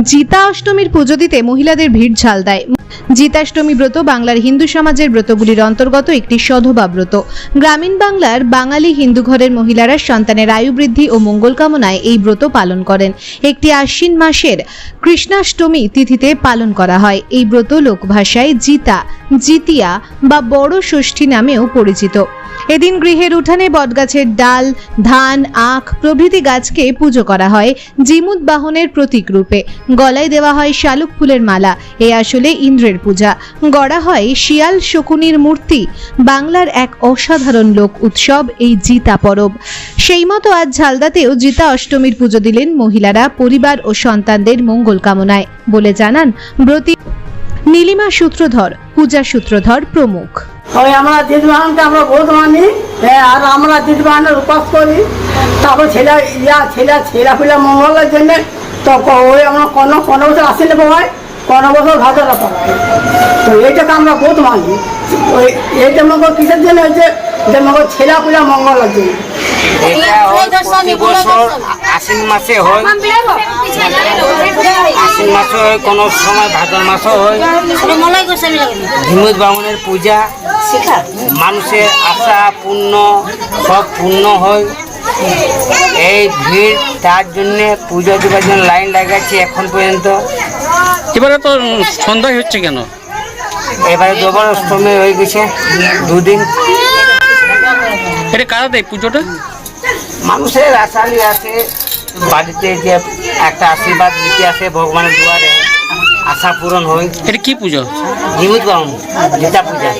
জিতা অষ্টমীর পুজো দিতে মহিলাদের ভিড় ঝাল দেয়। জিতাষ্টমী ব্রত বাংলার হিন্দু সমাজের ব্রতগুলির অন্তর্গত একটি সধবা ব্রত। গ্রামীণ বাংলার বাঙালি হিন্দু ঘরের মহিলারা সন্তানের আয়ু বৃদ্ধি ও মঙ্গল কামনায় এই ব্রত পালন করেন। একটি আশ্বিন মাসের কৃষ্ণাষ্টমী তিথিতে পালন করা হয়। এই ব্রত লোকভাষায় জিতা, জিতিয়া বা বড় ষষ্ঠী নামেও পরিচিত। এদিন গৃহের উঠানে বটগাছের ডাল, ধান, আখ প্রভৃতি গাছকে পুজো করা হয় জিমুদ বাহনের প্রতীক রূপে। গলায় দেওয়া হয় শালুক ফুলের মালা। এ আসলে ইন্দ্রের পূজা। গড়া হয় শিয়াল শকুনির মূর্তি। বাংলার এক অসাধারণ লোক উৎসব এই জিতা পরব। সেই মতো আজ ঝালদাতেও জিতা অষ্টমীর পুজো দিলেন মহিলারা, পরিবার ও সন্তানদের মঙ্গল কামনায়। বলে জানান ব্রতী নীলিমা সূত্রধর, পূজা সূত্রধর প্রমুখ। ওই আমরা দিদবাহনকে আমরা বহুত মানি হ্যাঁ আর আমরা দিদবাহনের উপাস করি। তারপর ছেলে ইয়া ছেলে ছেলে পিলা মঙ্গলের জন্য তো ওই আমরা কোনো কোনো বছর আসিলে হয় কোনো বছর ভাজরা পড়ায় তো এইটাকে আমরা বহুত মানি। ওই এইটা মঙ্গল কিসের জন্য হয়েছে? যে মঙ্গল ছেলে পিলা মঙ্গলের জন্য। আশ্বিন মাসে হয়। আশ্বিন মাসে হয় কোনো সময় ভাদর মাসও হয়। হিমুদ বামনের পূজা মানুষের আশা পূর্ণ সব পূর্ণ হয়। এই ভিড় তার জন্যে পুজো দেওয়ার জন্য লাইন লাগাচ্ছি এখন পর্যন্ত। এবারে তো সন্ধ্যায় হচ্ছে কেন? এবারে দুবার অষ্টমী হয়ে গেছে দুদিন। এটা কারা দেয় পুজোটা? মানুষের আশা নিয়ে আসে বাড়িতে যে একটা আশীর্বাদ দিতে আসে ভগবানের দুয়ারে আশা পূরণ হয়। এটা কি পুজো? হিমুদ বামন গীতা পূজা।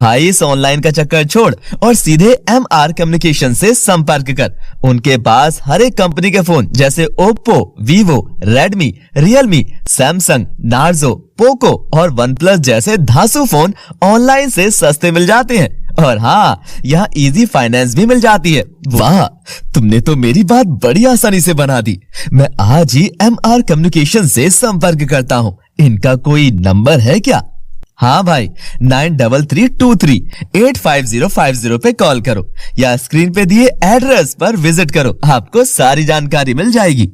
भाई इस ऑनलाइन का चक्कर छोड़ और सीधे एम आर कम्युनिकेशन से संपर्क कर। उनके पास हर एक कंपनी के फ़ोन जैसे Oppo Vivo Redmi Realme Samsung Narzo Poco और वन प्लस जैसे धासु फ़ोन ऑनलाइन से सस्ते मिल जाते हैं। और हाँ यहाँ इजी फाइनेंस भी मिल जाती है। वाह, तुमने तो मेरी बात बड़ी आसानी से बना दी। मैं आज ही एम आर कम्युनिकेशन से संपर्क करता हूँ। इनका कोई नंबर है क्या? हाँ भाई nine double three two three eight five zero five zero पे कॉल करो। या स्क्रीन पे दिए एड्रेस पर विज़िट करो। आपको सारी जानकारी मिल जाएगी।